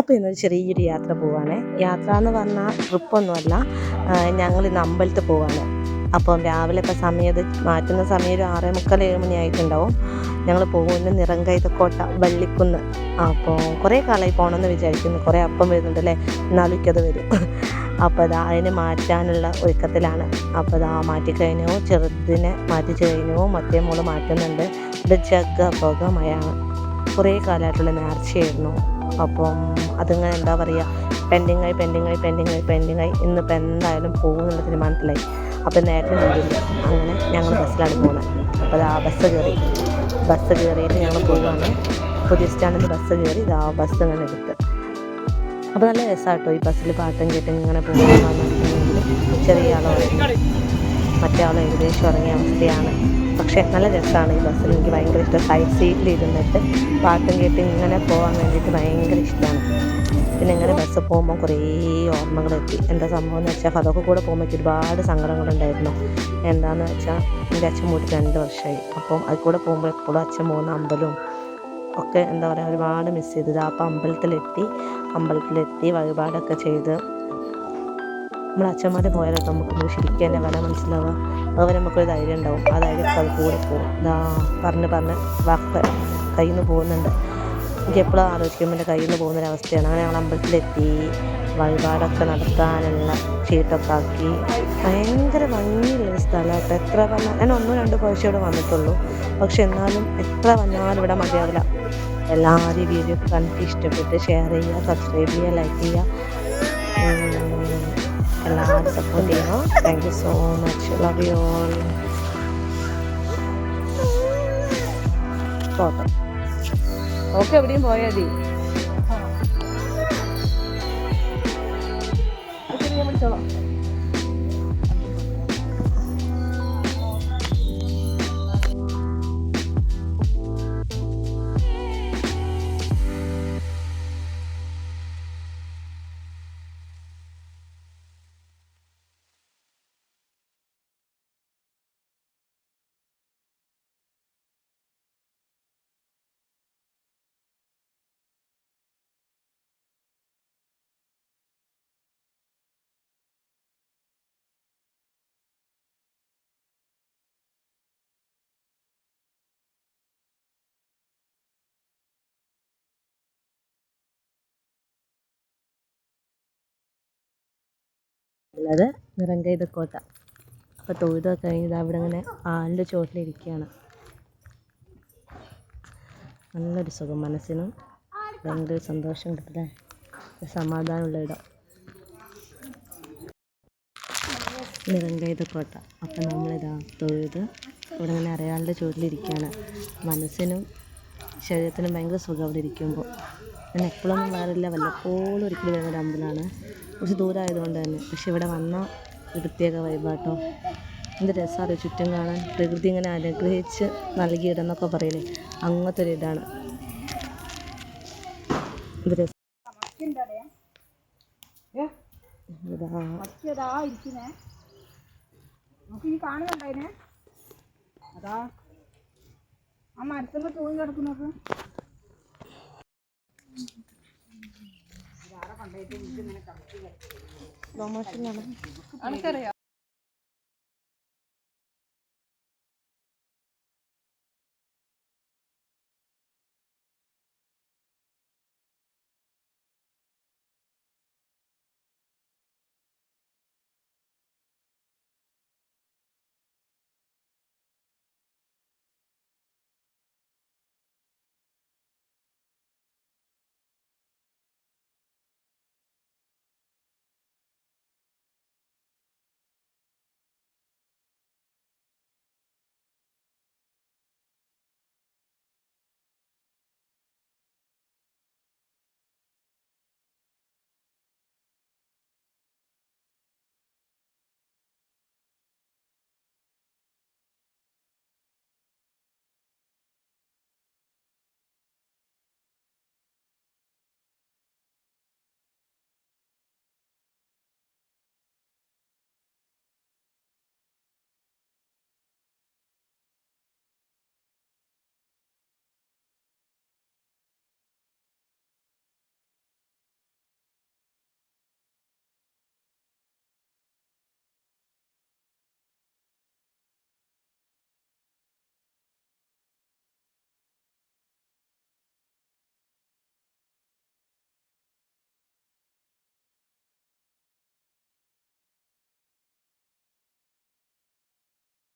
അപ്പോൾ ഇന്നൊരു ചെറിയൊരു യാത്ര പോവാണ്. യാത്ര എന്ന് പറഞ്ഞാൽ ട്രിപ്പൊന്നുമല്ല ഞങ്ങൾ ഇന്ന് അമ്പലത്തിൽ പോവാണ്. അപ്പം രാവിലെ ഇപ്പം സമയത്ത് മാറ്റുന്ന സമയം ഒരു ആറേ മുക്കാൽ ഏഴ് മണി ആയിട്ടുണ്ടാവും. ഞങ്ങൾ പോകുന്നത് നിറങ്കൈതക്കോട്ട വള്ളിക്കുന്ന്. അപ്പോൾ കുറേ കാലമായി പോകണമെന്ന് വിചാരിക്കുന്നു. കുറേ അപ്പം വരുന്നുണ്ട് അല്ലേ? എനിക്കത് വരും. അപ്പോൾ അത് അതിന് മാറ്റാനുള്ള ഒരുക്കത്തിലാണ്. അപ്പോൾ അത് ആ മാറ്റി ചെറുതിനെ മാറ്റി കഴിഞ്ഞോ. മറ്റേ മോൾ മാറ്റുന്നുണ്ട്. ഇത് ജഗ്ഗ പുക മയാണ് കുറേ കാലമായിട്ടുള്ള നേർച്ചയായിരുന്നു. അപ്പം അതിങ്ങനെ എന്താ പറയുക പെൻഡിങ് ആയി പെൻഡിങ് ആയി പെൻഡിങ് ആയി പെൻഡിങ് ആയി ഇന്നിപ്പോൾ എന്തായാലും പോകുന്നുള്ള തീരുമാനത്തിലായി. അപ്പം നേരത്തെ നിന്നില്ല അങ്ങനെ ഞങ്ങൾ ബസ്സിലാണ് പോകുന്നത് അപ്പോൾ ആ ബസ് കയറി ബസ് കയറിയിട്ട് ഞങ്ങൾ പോവുകയാണ് പുതിയ സ്റ്റാൻഡിൽ ബസ് കയറി ഇത് ആ ബസ് ഇങ്ങനെ എടുത്ത്. അപ്പോൾ നല്ല രസമാട്ടോ ഈ ബസ്സിൽ പാട്ടും കേട്ട് ഇങ്ങനെ പോകുമ്പോൾ ചെറിയ ആളോ മറ്റേ ആളോ ഏകദേശം ഇറങ്ങിയ അവസ്ഥയാണ്. പക്ഷേ നല്ല രസമാണ് ഈ ബസ്സിൽ എനിക്ക് ഭയങ്കര ഇഷ്ടം. സൈഡ് സീറ്റിൽ ഇരുന്നിട്ട് പാട്ടും കേട്ട് ഇങ്ങനെ പോകാൻ വേണ്ടിയിട്ട് ഭയങ്കര ഇഷ്ടമാണ് പിന്നെ ഇങ്ങനെ ബസ് പോകുമ്പോൾ കുറേ ഓർമ്മകളെത്തി. എന്താ സംഭവം എന്ന് വെച്ചാൽ അതൊക്കെ കൂടെ പോകുമ്പോൾ ഒരുപാട് സങ്കടങ്ങളുണ്ടായിരുന്നു. എന്താണെന്ന് വെച്ചാൽ എന്റെ അച്ഛൻ പോയിട്ട് രണ്ട് വർഷമായി. അപ്പം അത് കൂടെ പോകുമ്പോൾ എപ്പോഴും അച്ഛൻ പോകുന്ന അമ്പലവും ഒക്കെ എന്താ പറയുക ഒരുപാട് മിസ് ചെയ്തത് അപ്പം അമ്പലത്തിലെത്തി. അമ്പലത്തിലെത്തി വഴിപാടൊക്കെ ചെയ്ത്. നമ്മൾ അച്ഛന്മാരെ പോയാലൊക്കെ നമുക്ക് ശരിക്കും എന്റെ വില മനസ്സിലാവുക. അതുപോലെ നമുക്കൊരു ധൈര്യം ഉണ്ടാവും. ആ ധൈര്യം അത് കൂടെ പോകും. ഇതാ പറഞ്ഞ് പറഞ്ഞ് വാക്ക് കയ്യിൽ നിന്ന് പോകുന്നുണ്ട്. എനിക്ക് എപ്പോഴും ആലോചിക്കുമ്പോൾ എന്റെ കയ്യിൽ നിന്ന് പോകുന്നൊരവസ്ഥയാണ്. അങ്ങനെ ഞങ്ങൾ അമ്പലത്തിലെത്തി. വഴിപാടൊക്കെ നടത്താനുള്ള ഷീട്ടൊക്കെ ആക്കി. ഭയങ്കര ഭംഗിയുള്ളൊരു സ്ഥലമായിട്ട് എത്ര വന്നാൽ ഞാൻ ഒന്നോ രണ്ടോ പ്രാവശ്യം ഇവിടെ വന്നിട്ടുള്ളൂ. പക്ഷെ എന്നാലും എത്ര വന്നാലും ഇവിടെ മതിയാവില്ല. എല്ലാവരും വീഡിയോ കണ്ടിട്ട് ഇഷ്ടപ്പെട്ട് ഷെയർ ചെയ്യുക സബ്സ്ക്രൈബ് ചെയ്യുക ലൈക്ക് ചെയ്യുക. എല്ലാവരും സപ്പോർട്ട് ചെയ്യണം? Thank you so much love you all photo okay എവിടെയും പോയാൽ ഉള്ളത് നിറങ്കൈതക്കോട്ട അപ്പോൾ തൊഴുതൊക്കെ കഴിഞ്ഞത് അവിടെ ഇങ്ങനെ ആലിന്റെ ചോട്ടിലിരിക്കുകയാണ് നല്ലൊരു സുഖം മനസ്സിനും ഭയങ്കര സന്തോഷം കിട്ടുന്നത് സമാധാനമുള്ള ഇടം. നിറങ്കൈതക്കോട്ട അപ്പം നമ്മളിതാ തൊഴുത് ഇവിടെ ഇങ്ങനെ അറിയാളുടെ ചോട്ടിലിരിക്കുകയാണ് മനസ്സിനും ശരീരത്തിനും ഭയങ്കര സുഖം അവിടെ ഇരിക്കുമ്പോൾ. ഞാൻ എപ്പോഴൊന്നും വേറില്ല വല്ലപ്പോഴും ഒരിക്കലും വരുന്ന ഒരു അമ്പലമാണ്. കുറച്ച് ദൂരമായതുകൊണ്ട് തന്നെ. പക്ഷെ ഇവിടെ വന്നാൽ ഒരു പ്രത്യേക വൈബാട്ടോ. എന്ത് രസമാണ് ചുറ്റും കാണാൻ. പ്രകൃതി ഇങ്ങനെ അനുഗ്രഹിച്ച് നൽകിയിടെന്നൊക്കെ പറയില്ലേ അങ്ങനത്തെ ഒരു ഇതാണ് എന്ത് രസം ഈ അതാ. ആ മരത്തിന്റെ തൂങ്ങി കിടക്കുന്നോക്ക്. സ്ലോ മോഷനിലാണ് എനിക്കറിയാം